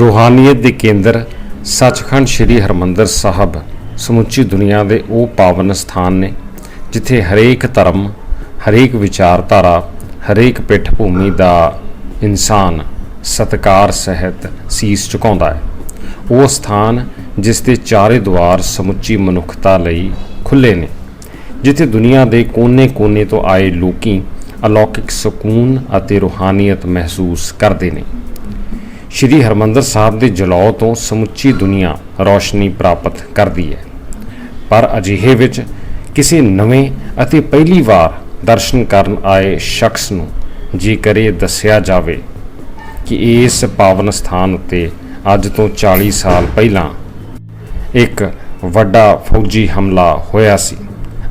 ਰੂਹਾਨੀਅਤ ਦੇ ਕੇਂਦਰ ਸੱਚਖੰਡ ਸ੍ਰੀ ਹਰਮੰਦਰ ਸਾਹਿਬ ਸਮੁੱਚੀ ਦੁਨੀਆ ਦੇ ਉਹ ਪਾਵਨ ਸਥਾਨ ਨੇ, ਜਿੱਥੇ ਹਰੇਕ ਧਰਮ, ਹਰੇਕ ਵਿਚਾਰਧਾਰਾ, ਹਰੇਕ ਪਿੱਠ ਭੂਮੀ ਦਾ ਇਨਸਾਨ ਸਤਕਾਰ, ਸਹਿਤ ਸੀਸ ਝੁਕਾਉਂਦਾ ਹੈ। ਉਹ ਸਥਾਨ ਜਿਸ ਦੇ ਚਾਰੇ ਦੁਆਰ ਸਮੁੱਚੀ ਮਨੁੱਖਤਾ ਲਈ ਖੁੱਲੇ ਨੇ, ਜਿੱਥੇ ਦੁਨੀਆ ਦੇ ਕੋਨੇ-ਕੋਨੇ ਤੋਂ ਆਏ ਲੋਕੀ ਅਲੌਕਿਕ ਸਕੂਨ ਅਤੇ ਰੂਹਾਨੀਅਤ ਮਹਿਸੂਸ ਕਰਦੇ ਨੇ। ਸ਼੍ਰੀ ਹਰਮੰਦਰ ਸਾਹਿਬ ਦੇ ਜਲਾਉ ਤੋਂ ਸਮੁੱਚੀ ਦੁਨੀਆ ਰੌਸ਼ਨੀ ਪ੍ਰਾਪਤ ਕਰਦੀ ਹੈ। ਪਰ ਅਜਿਹੇ ਵਿੱਚ ਕਿਸੇ ਨਵੇਂ ਅਤੇ ਪਹਿਲੀ ਵਾਰ ਦਰਸ਼ਨ ਕਰਨ ਆਏ ਸ਼ਖਸ ਨੂੰ ਜੇਕਰ ਇਹ ਦੱਸਿਆ ਜਾਵੇ ਕਿ ਇਸ ਪਾਵਨ ਸਥਾਨ ਉੱਤੇ ਅੱਜ ਤੋਂ 40 ਸਾਲ ਪਹਿਲਾਂ ਇੱਕ ਵੱਡਾ ਫੌਜੀ ਹਮਲਾ ਹੋਇਆ ਸੀ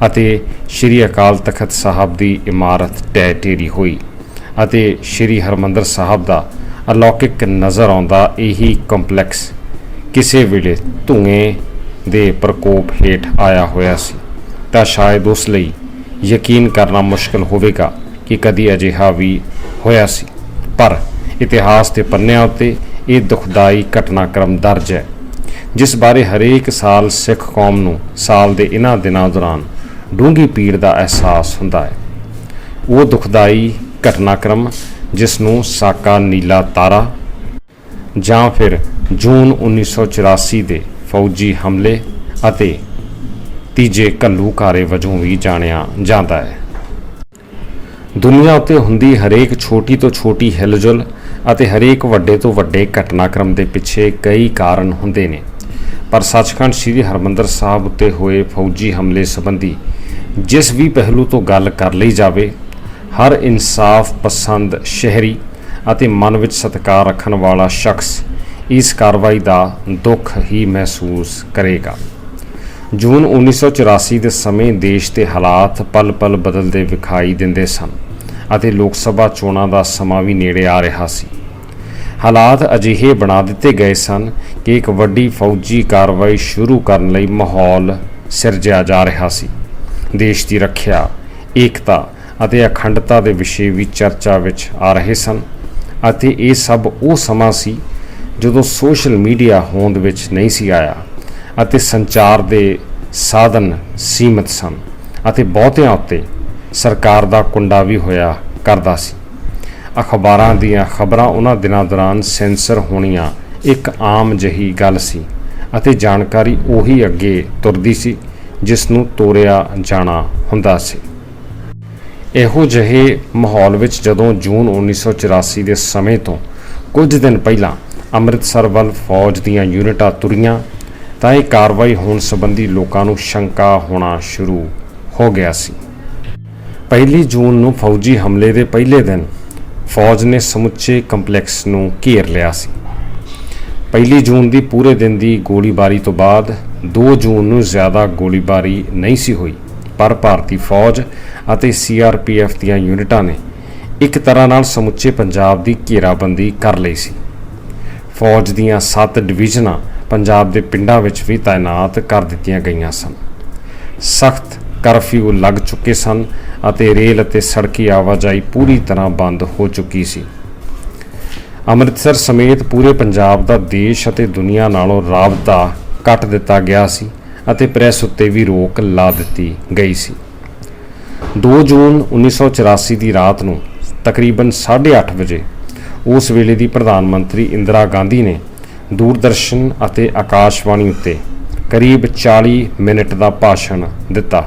ਅਤੇ ਸ਼੍ਰੀ ਅਕਾਲ ਤਖਤ ਸਾਹਿਬ ਦੀ ਇਮਾਰਤ ਢਹਿ ਢੇਰੀ ਹੋਈ ਅਤੇ ਸ਼੍ਰੀ ਹਰਮੰਦਰ ਸਾਹਿਬ ਦਾ ਅਲੌਕਿਕ ਨਜ਼ਰ ਆਉਂਦਾ ਇਹੀ ਕੰਪਲੈਕਸ ਕਿਸੇ ਵੇਲੇ ਧੂਏ ਦੇ ਪ੍ਰਕੋਪ ਹੇਠ ਆਇਆ ਹੋਇਆ ਸੀ, ਤਾਂ ਸ਼ਾਇਦ ਉਸ ਲਈ ਯਕੀਨ ਕਰਨਾ ਮੁਸ਼ਕਲ ਹੋਵੇਗਾ ਕਿ ਕਦੀ ਅਜਿਹਾ ਵੀ ਹੋਇਆ ਸੀ। ਪਰ ਇਤਿਹਾਸ ਦੇ ਪੰਨਿਆਂ ਉੱਤੇ ਇਹ ਦੁਖਦਾਈ ਘਟਨਾਕ੍ਰਮ ਦਰਜ ਹੈ, ਜਿਸ ਬਾਰੇ ਹਰੇਕ ਸਾਲ ਸਿੱਖ ਕੌਮ ਨੂੰ ਸਾਲ ਦੇ ਇਹਨਾਂ ਦਿਨਾਂ ਦੌਰਾਨ ਡੂੰਘੀ ਪੀੜ ਦਾ ਅਹਿਸਾਸ ਹੁੰਦਾ ਹੈ। ਉਹ ਦੁਖਦਾਈ ਘਟਨਾਕ੍ਰਮ ਜਿਸ ਨੂੰ ਸਾਕਾ ਨੀਲਾ ਤਾਰਾ ਜਾਂ ਫਿਰ ਜੂਨ 1984 ਦੇ ਫੌਜੀ ਹਮਲੇ ਅਤੇ ਤੀਜੇ ਘੱਲੂਘਾਰੇ ਵਜੋਂ ਵੀ ਜਾਣਿਆ ਜਾਂਦਾ ਹੈ। ਦੁਨੀਆ ਉੱਤੇ ਹੁੰਦੀ ਹਰੇਕ ਛੋਟੀ ਤੋਂ ਛੋਟੀ ਹਿਲਜੁਲ ਅਤੇ ਹਰੇਕ ਵੱਡੇ ਤੋਂ ਵੱਡੇ ਘਟਨਾਕ੍ਰਮ ਦੇ ਪਿੱਛੇ ਕਈ ਕਾਰਨ ਹੁੰਦੇ ਨੇ। ਪਰ ਸੱਚਖੰਡ ਸ੍ਰੀ ਹਰਮੰਦਰ ਸਾਹਿਬ ਉੱਤੇ ਹੋਏ ਫੌਜੀ ਹਮਲੇ ਸੰਬੰਧੀ ਜਿਸ ਵੀ ਪਹਿਲੂ ਤੋਂ ਗੱਲ ਕਰ ਲਈ ਜਾਵੇ ਹਰ ਇਨਸਾਫ ਪਸੰਦ ਸ਼ਹਿਰੀ ਅਤੇ ਮਨ ਵਿੱਚ ਸਤਿਕਾਰ ਰੱਖਣ ਵਾਲਾ ਸ਼ਖਸ ਇਸ ਕਾਰਵਾਈ ਦਾ ਦੁੱਖ ਹੀ ਮਹਿਸੂਸ ਕਰੇਗਾ। ਜੂਨ 1984 ਦੇ ਸਮੇਂ ਦੇਸ਼ ਦੇ ਹਾਲਾਤ ਪਲ-ਪਲ ਬਦਲਦੇ ਵਿਖਾਈ ਦਿੰਦੇ ਸਨ ਅਤੇ ਲੋਕ ਸਭਾ ਚੋਣਾਂ ਦਾ ਸਮਾਂ ਵੀ ਨੇੜੇ ਆ ਰਿਹਾ ਸੀ। ਹਾਲਾਤ ਅਜਿਹੇ ਬਣਾ ਦਿੱਤੇ ਗਏ ਸਨ ਕਿ ਇੱਕ ਵੱਡੀ ਫੌਜੀ ਕਾਰਵਾਈ ਸ਼ੁਰੂ ਕਰਨ ਲਈ ਮਾਹੌਲ ਸਿਰਜਿਆ ਜਾ ਰਿਹਾ ਸੀ। ਦੇਸ਼ ਦੀ ਰੱਖਿਆ, ਏਕਤਾ ਅਤੇ ਅਖੰਡਤਾ ਦੇ ਵਿਸ਼ੇ ਵੀ ਚਰਚਾ ਵਿੱਚ ਆ ਰਹੇ ਸਨ। ਅਤੇ ਇਹ ਸਭ ਉਹ ਸਮਾਂ ਸੀ ਜਦੋਂ ਸੋਸ਼ਲ ਮੀਡੀਆ ਹੋਂਦ ਵਿੱਚ ਨਹੀਂ ਸੀ ਆਇਆ ਅਤੇ ਸੰਚਾਰ ਦੇ ਸਾਧਨ ਸੀਮਤ ਸਨ ਅਤੇ ਬਹੁਤਿਆਂ ਉੱਤੇ ਸਰਕਾਰ ਦਾ ਕੁੰਡਾ ਵੀ ਹੋਇਆ ਕਰਦਾ ਸੀ। ਅਖਬਾਰਾਂ ਦੀਆਂ ਖਬਰਾਂ ਉਹਨਾਂ ਦਿਨਾਂ ਦੌਰਾਨ ਸੈਂਸਰ ਹੋਣੀਆਂ ਇੱਕ ਆਮ ਜਹੀ ਗੱਲ ਸੀ ਅਤੇ ਜਾਣਕਾਰੀ ਉਹੀ ਅੱਗੇ ਤੁਰਦੀ ਸੀ ਜਿਸ ਨੂੰ ਤੋਰਿਆ ਜਾਣਾ ਹੁੰਦਾ ਸੀ। ਇਹੋ ਜਿਹੇ ਮਾਹੌਲ ਵਿੱਚ ਜਦੋਂ ਜੂਨ 1984 ਦੇ ਸਮੇਂ ਤੋਂ ਕੁਝ ਦਿਨ ਪਹਿਲਾਂ ਅੰਮ੍ਰਿਤਸਰ ਵੱਲ ਫੌਜ ਦੀਆਂ ਯੂਨਿਟਾਂ ਤੁਰੀਆਂ, ਤਾਂ ਇਹ ਕਾਰਵਾਈ ਹੋਣ ਸੰਬੰਧੀ ਲੋਕਾਂ ਨੂੰ ਸ਼ੰਕਾ ਹੋਣਾ ਸ਼ੁਰੂ ਹੋ ਗਿਆ ਸੀ। ਪਹਿਲੀ ਜੂਨ ਨੂੰ ਫੌਜੀ ਹਮਲੇ ਦੇ ਪਹਿਲੇ ਦਿਨ ਫੌਜ ਨੇ ਸਮੁੱਚੇ ਕੰਪਲੈਕਸ ਨੂੰ ਘੇਰ ਲਿਆ ਸੀ। ਪਹਿਲੀ ਜੂਨ ਦੀ ਪੂਰੇ ਦਿਨ ਦੀ ਗੋਲੀਬਾਰੀ ਤੋਂ ਬਾਅਦ 2 ਜੂਨ ਨੂੰ ਜ਼ਿਆਦਾ ਗੋਲੀਬਾਰੀ ਨਹੀਂ ਸੀ ਹੋਈ। ਪਰ ਭਾਰਤੀ ਫੌਜ ਅਤੇ ਸੀਆਰਪੀਐਫ ਦੀਆਂ ਯੂਨਿਟਾਂ ਨੇ ਇੱਕ ਤਰ੍ਹਾਂ ਨਾਲ ਸਮੁੱਚੇ ਪੰਜਾਬ ਦੀ ਘੇਰਾਬੰਦੀ ਕਰ ਲਈ ਸੀ। ਫੌਜ ਦੀਆਂ 7 ਡਿਵੀਜ਼ਨਾਂ ਪੰਜਾਬ ਦੇ ਪਿੰਡਾਂ ਵਿੱਚ ਵੀ ਤਾਇਨਾਤ ਕਰ ਦਿੱਤੀਆਂ ਗਈਆਂ ਸਨ। ਸਖਤ ਕਰਫਿਊ ਲੱਗ ਚੁੱਕੇ ਸਨ ਅਤੇ ਰੇਲ ਅਤੇ ਸੜਕੀ ਆਵਾਜਾਈ ਪੂਰੀ ਤਰ੍ਹਾਂ ਬੰਦ ਹੋ ਚੁੱਕੀ ਸੀ। ਅੰਮ੍ਰਿਤਸਰ ਸਮੇਤ ਪੂਰੇ ਪੰਜਾਬ ਦਾ ਦੇਸ਼ ਅਤੇ ਦੁਨੀਆ ਨਾਲੋਂ ਰਾਬਤਾ ਕੱਟ ਦਿੱਤਾ ਗਿਆ ਸੀ। ਅਤੇ ਪ੍ਰੈਸ ਉੱਤੇ ਵੀ ਰੋਕ ਲਾ ਦਿੱਤੀ ਗਈ ਸੀ। 2 ਜੂਨ 1984 ਦੀ ਰਾਤ ਨੂੰ ਤਕਰੀਬਨ 8:30 ਵਜੇ ਉਸ ਵੇਲੇ ਦੀ ਪ੍ਰਧਾਨ ਮੰਤਰੀ ਇੰਦਰਾ ਗਾਂਧੀ ਨੇ ਦੂਰਦਰਸ਼ਨ ਅਤੇ ਆਕਾਸ਼ਵਾਣੀ ਉੱਤੇ ਕਰੀਬ 40 ਮਿੰਟ ਦਾ ਭਾਸ਼ਣ ਦਿੱਤਾ,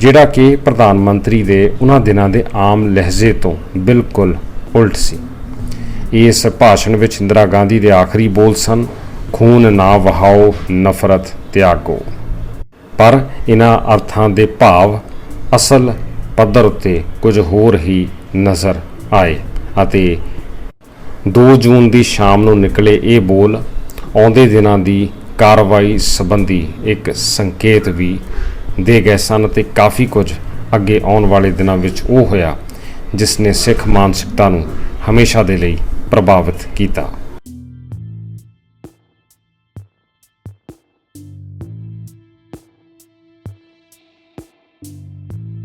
ਜਿਹੜਾ ਕਿ ਪ੍ਰਧਾਨ ਮੰਤਰੀ ਦੇ ਉਹਨਾਂ ਦਿਨਾਂ ਦੇ ਆਮ ਲਹਿਜੇ ਤੋਂ ਬਿਲਕੁਲ ਉਲਟ ਸੀ। ਇਸ ਭਾਸ਼ਣ ਵਿੱਚ ਇੰਦਰਾ ਗਾਂਧੀ ਦੇ ਆਖਰੀ ਬੋਲ ਸਨ, ਖੂਨ ਨਾ ਵਹਾਓ, ਨਫ਼ਰਤ ਤਿਆਗੋ ਪਰ ਇਹਨਾਂ ਅਰਥਾਂ ਦੇ ਭਾਵ ਅਸਲ ਪੱਧਰ ਉੱਤੇ ਕੁਝ ਹੋਰ ਹੀ ਨਜ਼ਰ ਆਏ ਅਤੇ 2 ਜੂਨ ਦੀ ਸ਼ਾਮ ਨੂੰ ਨਿਕਲੇ ਇਹ ਬੋਲ ਆਉਂਦੇ ਦਿਨਾਂ ਦੀ ਕਾਰਵਾਈ ਸੰਬੰਧੀ ਇੱਕ ਸੰਕੇਤ ਵੀ ਦੇ ਗਏ ਸਨ ਤੇ ਕਾਫੀ ਕੁਝ ਅੱਗੇ ਆਉਣ ਵਾਲੇ ਦਿਨਾਂ ਵਿੱਚ ਉਹ ਹੋਇਆ ਜਿਸ ਨੇ ਸਿੱਖ ਮਾਨਸਿਕਤਾ ਨੂੰ ਹਮੇਸ਼ਾ ਦੇ ਲਈ ਪ੍ਰਭਾਵਿਤ ਕੀਤਾ।